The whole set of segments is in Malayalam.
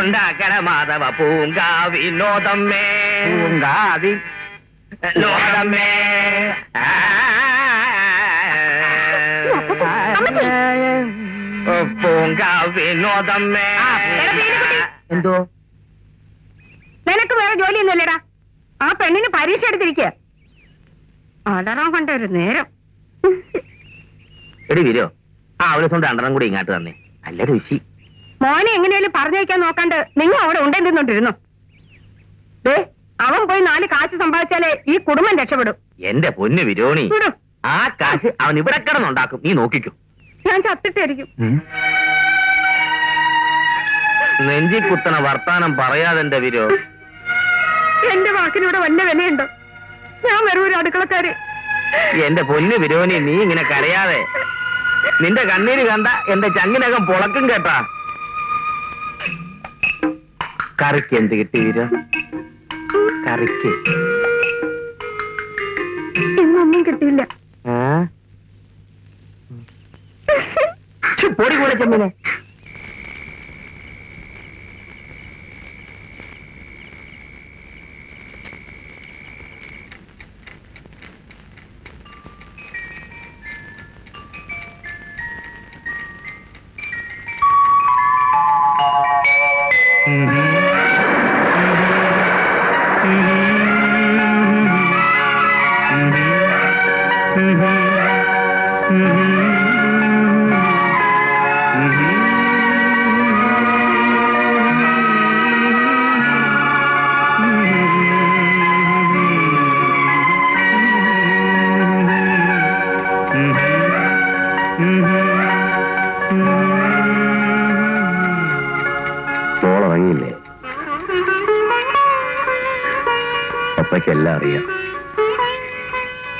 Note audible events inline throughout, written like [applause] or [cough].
കൊണ്ടാക്കണ മാധവ പൂങ്കാവിനോദമ്മേ പൂങ്കാവി. നോദമ്മേ ആ. പൂങ്കാവിനോദമ്മേ എടാ, പീലിക്കുട്ടി. എന്തോ? നിനക്ക് വേറെ ജോലിയൊന്നുമില്ലടാ. ആ പെണ്ണിന് പരീക്ഷ എടുത്തിരിക്കുക അടറാൻ കണ്ട ഒരു നേരം. എടി വീരോ. ആ ഒരു സ്വന്തം രണ്ടെണ്ണം കൂടി ഇങ്ങോട്ട് തന്നെ. നല്ല രുചി മോനെ എങ്ങനെയാലും പറഞ്ഞയക്കാൻ നോക്കാണ്ട് നിങ്ങൾ അവിടെ ഉണ്ടെന്നുണ്ടിരുന്നു ദേ അവൻ പോയി നാല് കാശ് സമ്പാദിച്ചാലേ ഈ കുടുംബം രക്ഷപ്പെടും. എന്റെ പൊന്നു വിരോണി വിടൂ. ആ കാശ് അവൻ ഇവിടെ കിടന്നുണ്ടാക്കും. നീ നോക്കിക്കോ. ഞാൻ ചത്തിട്ടായിരിക്കും. നെഞ്ചി കുത്തണ വർത്താനം പറയാതെന്റെ വിരോ. എന്റെ വാക്കിനൂടെ വല്ല വിലയുണ്ടോ? ഞാൻ വെറും ഒരു അടുക്കളക്കാര്. എന്റെ പൊന്നു വിരോണി നീ ഇങ്ങനെ കരയാതെ. നിന്റെ കണ്ണീര് കണ്ട എന്റെ ചങ്ങിനകം പുളക്കും കേട്ടാ. കറിക്ക് എന്ത് കിട്ടി വീരോ കറിക്ക്. ഇന്നൊന്നും കിട്ടിയില്ല. [laughs] പൊടി കൂടെ ചെമ്മീനെ. അറിയാം.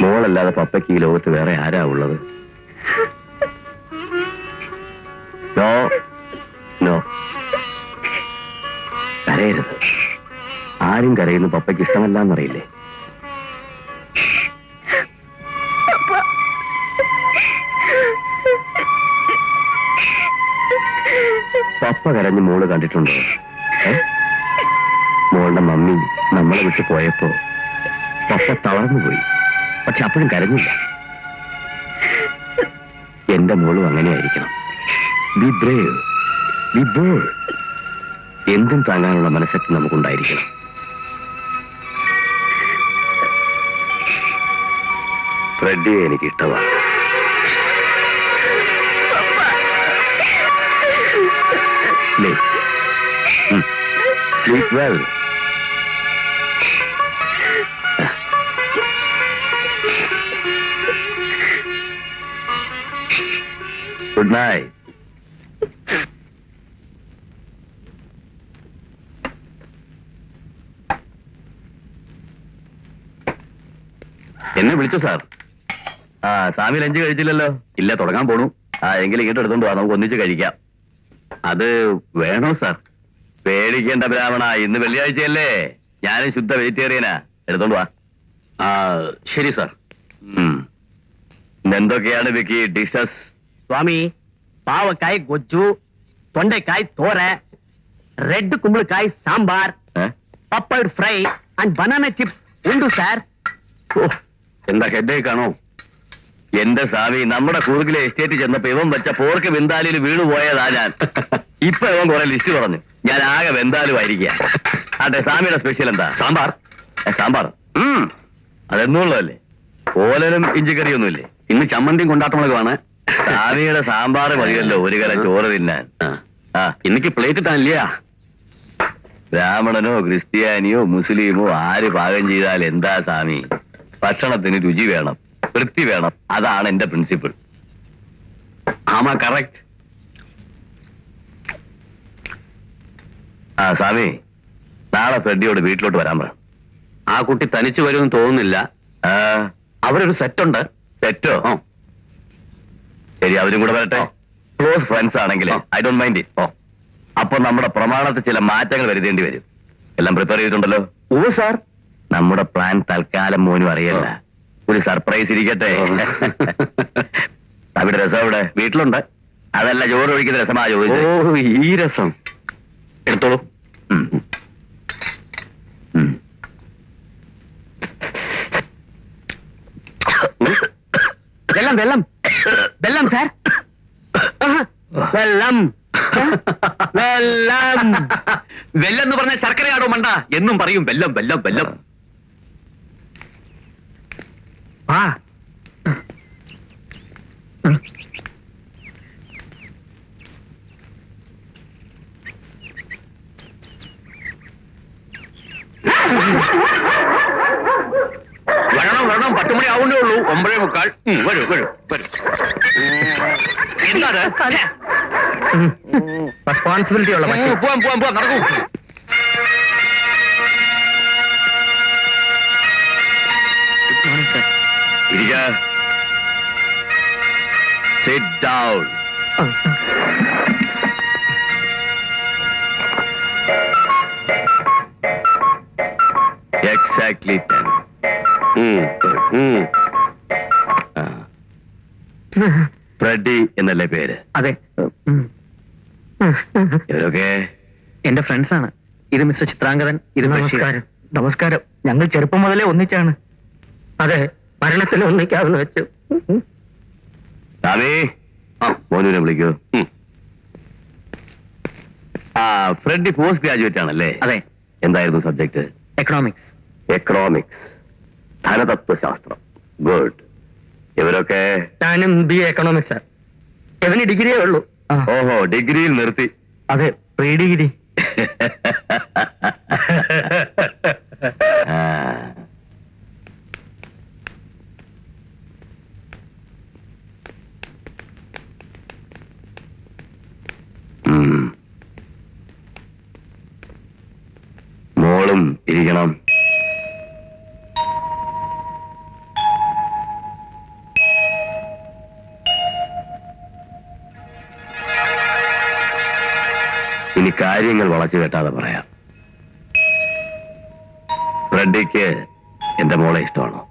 മോളല്ലാതെ പപ്പയ്ക്ക് ഈ ലോകത്ത് വേറെ ആരാ ഉള്ളത്? No no. കരയരുത്. ആരും കരയുന്നു പപ്പയ്ക്ക് ഇഷ്ടമല്ല എന്നറിയില്ലേ പപ്പ കരഞ്ഞ് മോൾ കണ്ടിട്ടുണ്ടോ? മോളുടെ മമ്മി നമ്മളെ വിട്ട് പോയപ്പോ പപ്പ തളർന്നുപോയി പക്ഷെ അപ്പോഴും കരഞ്ഞില്ല. എന്റെ മോളും അങ്ങനെയായിരിക്കണം. ബി ബ്രേവ് ബി ബോൾഡ് എന്തും താങ്ങാനുള്ള മനസ്സൊക്കെ നമുക്കുണ്ടായിരിക്കണം. ഫ്രെഡിയെ എനിക്ക് ഇഷ്ടമാണ്. Sleep well. Good night. എന്നെ വിളിച്ചു സാർ? ആ സ്വാമി ലഞ്ച് കഴിച്ചില്ലല്ലോ. ഇല്ല തുടങ്ങാൻ പോണു. ആ എങ്കിലും ഇങ്ങോട്ട് എടുത്തോണ്ട് വാ നമുക്ക് ഒന്നിച്ച് കഴിക്കാം. അത് വേണോ സാർ? പേടിക്കേണ്ട ബ്രാഹ്മണ ഇന്ന് വെള്ളിയാഴ്ചയല്ലേ? ഞാനും ശുദ്ധ വെജിറ്റേറിയനാ. എടുത്തോണ്ട് വാ. ആ ശരി സാർ. എന്തൊക്കെയാണ് വിക്കി ഡിഷസ്? സ്വാമി പാവക്കായ് കൊച്ചു തൊണ്ടക്കായ് തോര red കുമ്പളക്കായ് sambar pappad fry and banana chips ഉണ്ട് സാർ? എന്താ ഹെഡേക്ക് ആണോ? എന്റെ സ്വാമി നമ്മുടെ കൂർഗിലെ എസ്റ്റേറ്റ് ചെന്നപ്പോ ഇവൻ വെച്ച പോർക്ക് വെന്താലിൽ വീണു പോയതാ ഞാൻ. [laughs] ഇപ്പൊ ഇവൻ കുറെ ലിസ്റ്റ് പറഞ്ഞു ഞാൻ ആകെ വെന്താലുമായിരിക്കുക അതെ സ്വാമിയുടെ സ്പെഷ്യൽ എന്താ? സാമ്പാർ. സാമ്പാർ. അതെന്നുള്ളതല്ലേ ഓലനും ഇഞ്ചിക്കറിയൊന്നുമില്ലേ? ഇന്ന് ചമ്മന്തിയും കൊണ്ടാട്ടമുളകുമാണ്. സ്വാമിയുടെ സാമ്പാർ മതിയല്ലോ ഒരു കല ചോറ് തിന്നാൻ. ആ. ഇന്നിക്ക് പ്ലേറ്റ് ഇട്ടാനില്ല ബ്രാഹ്മണനോ ക്രിസ്ത്യാനിയോ മുസ്ലിമോ ആര് പാകം ചെയ്താൽ എന്താ സ്വാമി? ഭക്ഷണത്തിന് രുചി വേണം വൃത്തി വേണം. അതാണ് എന്റെ പ്രിൻസിപ്പിൾ. ആമാ കറക്റ്റ്. ആ സ്വാമി നാളെ ഫ്രെഡിയോട് വീട്ടിലോട്ട് വരാൻ പറ. ആ കുട്ടി തനിച്ചു വരുമെന്ന് തോന്നുന്നില്ല. അവരൊരു സെറ്റുണ്ട്. സെറ്റോ? ശരി അവരും കൂടെ വരട്ടെ. ക്ലോസ് ഫ്രണ്ട്സ് ആണെങ്കിൽ ഐ ഡോണ്ട് മൈൻഡ് ഓ അപ്പൊ നമ്മുടെ പ്രമാണത്തിൽ ചില മാറ്റങ്ങൾ വരുത്തേണ്ടി വരും. എല്ലാം പ്രിപ്പയർ ചെയ്തിട്ടുണ്ടല്ലോ? ഓ സാർ. നമ്മുടെ പ്ലാൻ തൽക്കാലം മോനും അറിയല്ല. ഒരു സർപ്രൈസ് ഇരിക്കട്ടെ. [laughs] അവിടെ രസം ഇവിടെ വീട്ടിലുണ്ട്. അതല്ല ചോറ് ഒഴിക്കുന്ന രസമാ ജോലി ഓ ഈ രസം. എടുത്തോളൂ. വെള്ളം വെള്ളം. വെള്ളം സാർ. വെള്ളം. വെള്ളം. വെല്ലം എന്ന് പറഞ്ഞ ശർക്കരയാടോ മണ്ട? എന്നും പറയും വെല്ലം വെല്ലം വെല്ലം. ആ. വരണം വരണം. പത്തുമണി ആവുന്നേ ഉള്ളൂ. ഒമ്പതേ മുക്കാൽ. വരൂ വരൂ വരൂ. എന്താണ്? റെസ്പോൺസിബിലിറ്റി ഉള്ള പോവാം പോവാം പോവാം. നടക്കൂ. Sit down exactly ten Freddy എന്നല്ലേ പേര്? അതെ. ഇവരൊക്കെ എന്റെ ഫ്രണ്ട്സ് ആണ്. ഇത് മിസ്റ്റർ ചിത്രാംഗതൻ ഇത് നമസ്കാരം. നമസ്കാരം. ഞങ്ങൾ ചെറുപ്പം മുതലേ ഒന്നിച്ചാണ്. അതെ മരണത്തിൽ ഒന്നിക്കാതെന്ന് വെച്ചു. മോനുവിനെ വിളിക്കൂ. ആ ഫ്രെഡി പോസ്റ്റ് ഗ്രാജുവേറ്റ് ആണല്ലേ? അതെ. എന്തായിരുന്നു സബ്ജക്ട്? എക്കണോമിക്സ് എക്കണോമിക്സ് ധനതത്വശാസ്ത്രം ഗുഡ്. ഇവരൊക്കെ ഞാനും ബി എക്കണോമിക്സ് സാർ ഇവന് ഡിഗ്രിയേ ഉള്ളൂ. ഓഹോ ഡിഗ്രിയിൽ നിർത്തി. അതെ പ്രീ ഡിഗ്രി. മോളും ഇരിക്കണം. കാര്യങ്ങൾ വളച്ചു കെട്ടാതെ പറയാം. ഫ്രെഡിക്ക് എന്റെ മോളെ ഇഷ്ടമാണോ?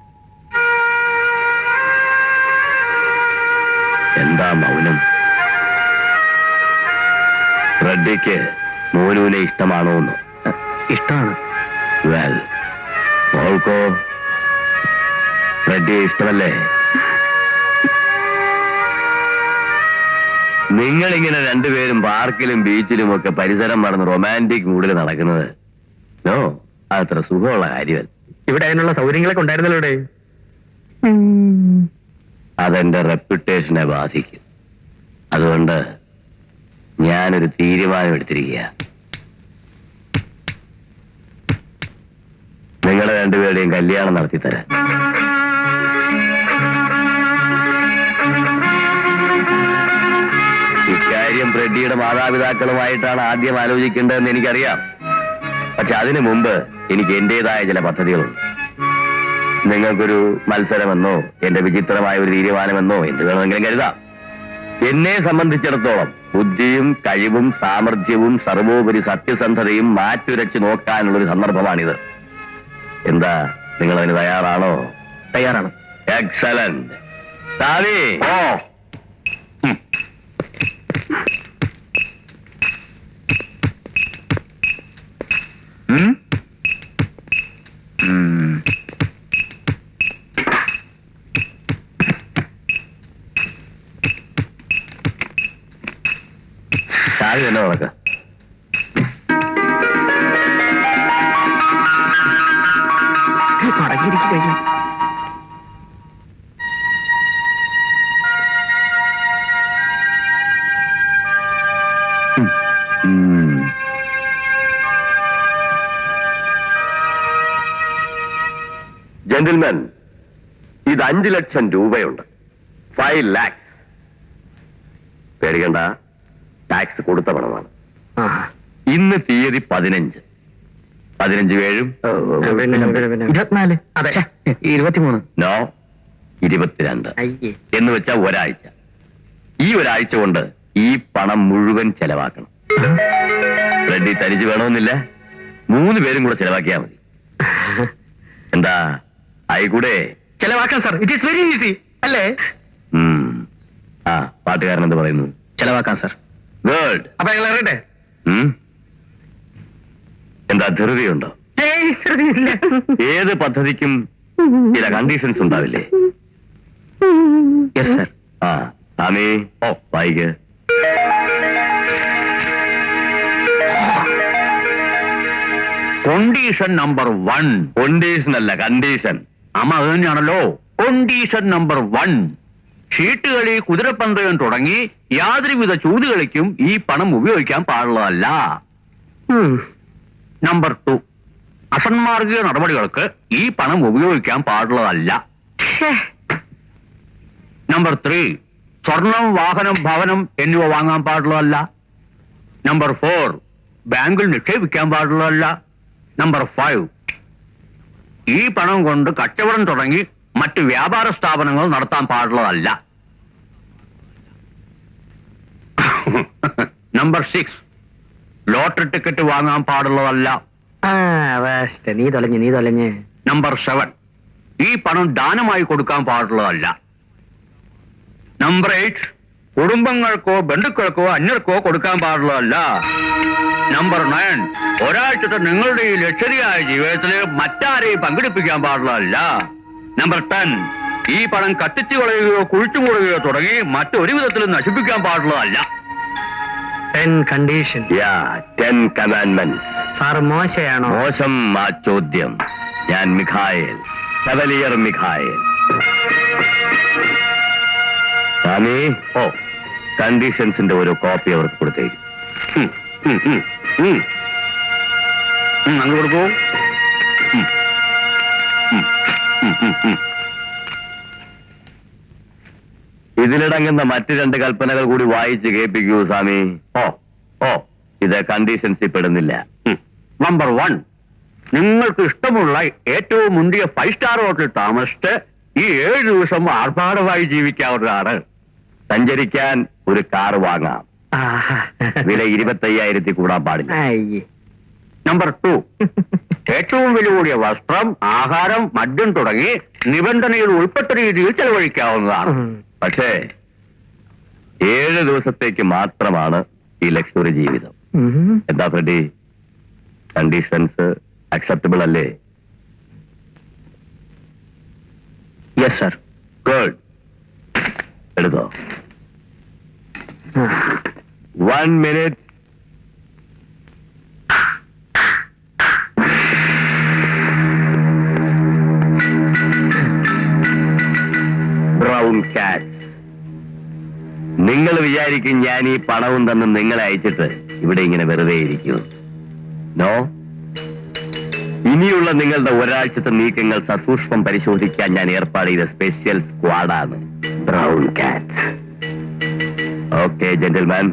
എന്താ മൗനം? റെഡ്ഡിക്ക് മോനുവിനെ ഇഷ്ടമാണോ എന്ന്? ഇഷ്ടമാണ് വെൽ മോൾക്കോ? ഫ്രെഡിയെ ഇഷ്ടമല്ലേ? നിങ്ങളിങ്ങനെ രണ്ടുപേരും പാർക്കിലും ബീച്ചിലും ഒക്കെ പരിസരം മറന്ന് റൊമാന്റിക് മൂഡിൽ നടക്കുന്നത്. നോ അതത്ര സുഖമുള്ള കാര്യമല്ല. ഇവിടെ അതിനുള്ള സൗകര്യങ്ങളൊക്കെ ഉണ്ടായിരുന്നല്ലോ ഇവിടെ. അതെന്റെ റെപ്യൂട്ടേഷനെ ബാധിക്കും. അതുകൊണ്ട് ഞാനൊരു തീരുമാനം എടുത്തിരിക്കുക. നിങ്ങളെ രണ്ടുപേരുടെയും കല്യാണം നടത്തിത്തരാൻ. ഇക്കാര്യം ഫ്രെഡിയുടെ മാതാപിതാക്കളുമായിട്ടാണ് ആദ്യം ആലോചിക്കേണ്ടതെന്ന് എനിക്കറിയാം. പക്ഷെ അതിനു മുമ്പ് എനിക്ക് എന്റേതായ ചില പദ്ധതികളുണ്ട്. നിങ്ങൾക്കൊരു മത്സരമെന്നോ എന്റെ വിചിത്രമായ ഒരു തീരുമാനമെന്നോ എന്ത് വേണമെങ്കിലും കരുതാം. എന്നെ സംബന്ധിച്ചിടത്തോളം ബുദ്ധിയും കഴിവും സാമർഥ്യവും സർവോപരി സത്യസന്ധതയും മാറ്റുരച്ച് നോക്കാനുള്ള ഒരു സന്ദർഭമാണിത്. എന്താ നിങ്ങൾ അതിന് തയ്യാറാണോ. തയ്യാറാണ് എക്സലന്റ് ഓ. ജെന്റിൽമാൻ ഇത് അഞ്ചു ലക്ഷം രൂപയുണ്ട്. ഫൈവ് ലാക്സ് പേടിക്കണ്ട. ടാക്സ് കൊടുത്ത പണമാണ്. ആ. ഇന്ന് തീയതി പതിനഞ്ച്. പതിനഞ്ച് പേരും ഇരുപത്തിനാല്. അതെ. ഇരുപത്തിമൂന്ന്. നോ ഇരുപത്തിരണ്ട്. എന്ന് വെച്ചാൽ ഒരാഴ്ച. ഈ ഒരാഴ്ച കൊണ്ട് ഈ പണം മുഴുവൻ ചെലവാക്കണം. റെഡി തനിച്ച് വേണമെന്നില്ല. മൂന്ന് പേരും കൂടെ ചെലവാക്കിയാൽ മതി. [laughs] എന്താ? ആയിക്കൂടെ? ചെലവാക്കാം sir it is very easy അല്ലേ? ആ പാട്ടുകാരൻ എന്ത് പറയുന്നു? ചെലവാക്കാം സാർ ഗുഡ് അപ്പൊ ഞങ്ങൾ അറിയട്ടെ എന്താ ധൃതിയുണ്ടോ? ഏത് പദ്ധതിക്കും ചില കണ്ടീഷൻസ് ഉണ്ടാവില്ലേ? യെസ് സർ ആ സ്വാമി ഓ വായിക്ക്. കൊണ്ടീഷൻ നമ്പർ വൺ കണ്ടീഷൻ അല്ല കണ്ടീഷൻ അമ്മ അത് തന്നെയാണല്ലോ. കൊണ്ടീഷൻ നമ്പർ വൺ ഷീട്ടുകളി കുതിരപ്പന്തയം തുടങ്ങി യാതൊരുവിധ ചൂതുകളിക്കും ഈ പണം ഉപയോഗിക്കാൻ പാടുള്ളതല്ല. നമ്പർ ടു അസന്മാർഗിക നടപടികൾക്ക് ഈ പണം ഉപയോഗിക്കാൻ പാടുള്ളതല്ല. നമ്പർ ത്രീ സ്വർണം വാഹനം ഭവനം എന്നിവ വാങ്ങാൻ പാടുള്ളതല്ല. നമ്പർ ഫോർ ബാങ്കിൽ നിക്ഷേപിക്കാൻ പാടുള്ളതല്ല. നമ്പർ ഫൈവ് ഈ പണം കൊണ്ട് കച്ചവടം തുടങ്ങി മറ്റ് വ്യാപാര സ്ഥാപനങ്ങൾ നടത്താൻ പാടുള്ളതല്ല. [laughs] നമ്പർ സിക്സ് ലോട്ടറി ടിക്കറ്റ് വാങ്ങാൻ പാടുള്ളതല്ല. നീ തൊലഞ്ഞ് നീ തൊലഞ്ഞ്. നമ്പർ സെവൻ ഈ പണം ദാനമായി കൊടുക്കാൻ പാടുള്ളതല്ല. നമ്പർ എയ്റ്റ് കുടുംബങ്ങൾക്കോ ബന്ധുക്കൾക്കോ അന്യർക്കോ കൊടുക്കാൻ പാടുള്ളതല്ല. നമ്പർ നയൻ ഒരാഴ്ചത്തെ നിങ്ങളുടെ ഈ ലക്ഷരിയായ ജീവിതത്തിൽ മറ്റാരെയും പങ്കെടുപ്പിക്കാൻ പാടുള്ളതല്ല. നമ്പർ ടെൻ ഈ പണം കത്തിച്ചു കളയുകയോ കുഴിച്ചു മൂടുകയോ തുടങ്ങി മറ്റൊരു വിധത്തിലും നശിപ്പിക്കാൻ പാടുള്ളതല്ല. ടെൻ കണ്ടീഷൻ യാ ടെൻ കമാൻഡ്മെന്റ് സാർ മോശയാണോ? മോശം ആ ചോദ്യം. ഞാൻ മിഖായേൽ കവലിയർ മിഖായേൽ. സ്വാമി? ഓ. കണ്ടീഷൻസിന്റെ ഒരു കോപ്പി അവർക്ക് കൊടുത്തേക്കും അങ്ങ് കൊടുക്കൂ. ഇതിലടങ്ങുന്ന മറ്റ് രണ്ട് കൽപ്പനകൾ കൂടി വായിച്ച് കേൾപ്പിക്കൂ സ്വാമി. ഓ ഓ. ഇത് കണ്ടീഷൻസിൽ പെടുന്നില്ല. നമ്പർ വൺ നിങ്ങൾക്ക് ഇഷ്ടമുള്ള ഏറ്റവും മുന്തിയ ഫൈവ് സ്റ്റാർ ഹോട്ടലിൽ താമസിച്ച് ഈ ഏഴ് ദിവസം ആർഭാടമായി ജീവിക്കാവുന്നതാണ്. സഞ്ചരിക്കാൻ ഒരു കാർ വാങ്ങാം. ആഹാ. വില ഇരുപത്തയ്യായിരത്തി കൂടാൻ പാടില്ല. നമ്പർ ടു ഏറ്റവും വില കൂടിയ വസ്ത്രം ആഹാരം മദ്യം തുടങ്ങി നിബന്ധനയിൽ ഉൾപ്പെട്ട രീതിയിൽ ചെലവഴിക്കാവുന്നതാണ്. പക്ഷേ ഏഴ് ദിവസത്തേക്ക് മാത്രമാണ് ഈ ലക്ഷറി ജീവിതം. എന്താ ഫ്രെഡി? കണ്ടീഷൻസ് അക്സെപ്റ്റബിൾ അല്ലേ? യെസ് സർ ഗുഡ് എടുത്തോ? One minute. ബ്രൗൺ കാറ്റ് നിങ്ങൾ വിചാരിക്കും ഞാൻ ഈ പണവും തന്ന് നിങ്ങളെ അയച്ചിട്ട് ഇവിടെ ഇങ്ങനെ വെറുതെ ഇരിക്കുന്നു നോ ഇനിയുള്ള നിങ്ങളുടെ ഒരാഴ്ചത്തെ നീക്കങ്ങൾ സസൂക്ഷ്മം പരിശോധിക്കാൻ ഞാൻ ഏർപ്പാട് ചെയ്ത special സ്ക്വാഡാണ് brown cat okay gentleman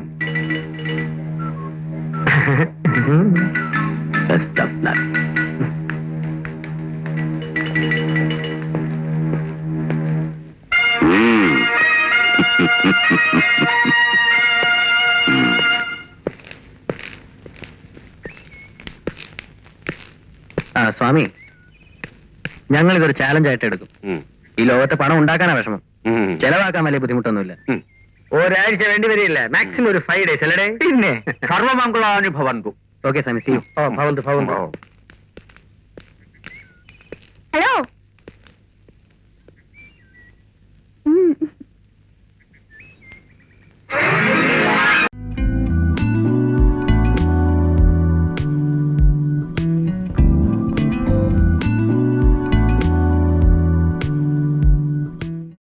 best of luck ആ സ്വാമി. ഞങ്ങളിതൊരു ചാലഞ്ച് ആയിട്ട് എടുക്കും. ഈ ലോകത്തെ പണം ഉണ്ടാക്കാനാ വിഷമം. ചെലവാക്കാൻ വലിയ ബുദ്ധിമുട്ടൊന്നുമില്ല. ഒരാഴ്ച വേണ്ടി വരില്ല മാക്സിമം ഒരു ഫൈവ് ഡേയ്സ് അല്ലേ പിന്നെ? [laughs] സർവമംഗളാനുഭവന്തു ഓക്കെ സ്വാമി. സി ഭവന്തു ഭവന്തു.